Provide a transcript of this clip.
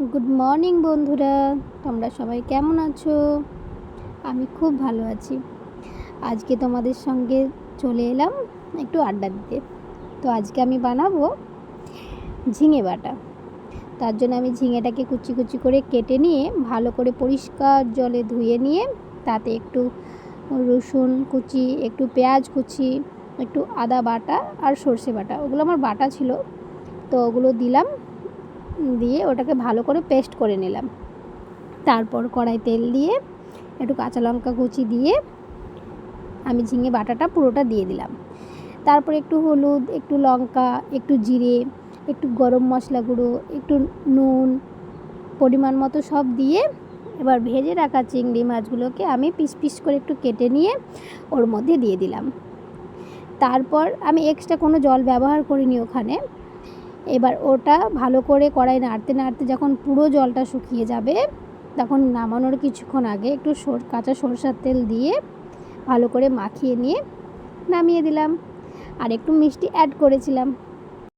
Good morning বন্ধুরা। তোমরা সবাই কেমন আছো? আমি খুব ভালো আছি। আজকে তোমাদের সঙ্গে চলে এলাম একটু আড্ডা দিতে। তো আজকে আমি বানাবো ঝিঙে বাটা। তার জন্য আমি ঝিঙেটাকে কুচি কুচি করে কেটে নিয়ে ভালো করে পরিষ্কার জলে ধুয়ে নিয়ে তাতে একটু রসুন কুচি, একটু পেঁয়াজ কুচি, একটু আদা বাটা আর সর্ষে বাটা। ওগুলো আমার বাটা ছিল। তো ওগুলো দিলাম। দিয়ে ওটাকে ভালো করে পেস্ট করে নিলাম। তারপর কড়াই তেল দিয়ে একটু কাঁচা লঙ্কা কুচি দিয়ে আমি ঝিঙে বাটাটা পুরোটা দিয়ে দিলাম। তারপর একটু হলুদ, একটু লঙ্কা, একটু জিরে, একটু গরম মশলা গুঁড়ো, একটু নুন, পরিমাণ মতো সব দিয়ে এবার ভেজে রাখা চিংড়ি মাছগুলোকে আমি পিস পিস করে একটু কেটে নিয়ে ওর মধ্যে দিয়ে দিলাম। তারপর আমি এক্সট্রা কোনো জল ব্যবহার করিনি ওখানে। এবার ওটা ভালো করে কড়াই নাড়তে নাড়তে যখন পুরো জলটা শুকিয়ে যাবে, তখন নামানোর কিছুক্ষণ আগে একটু সর, কাঁচা সরষার তেল দিয়ে ভালো করে মাখিয়ে নিয়ে নামিয়ে দিলাম। আর একটু মিষ্টি অ্যাড করেছিলাম।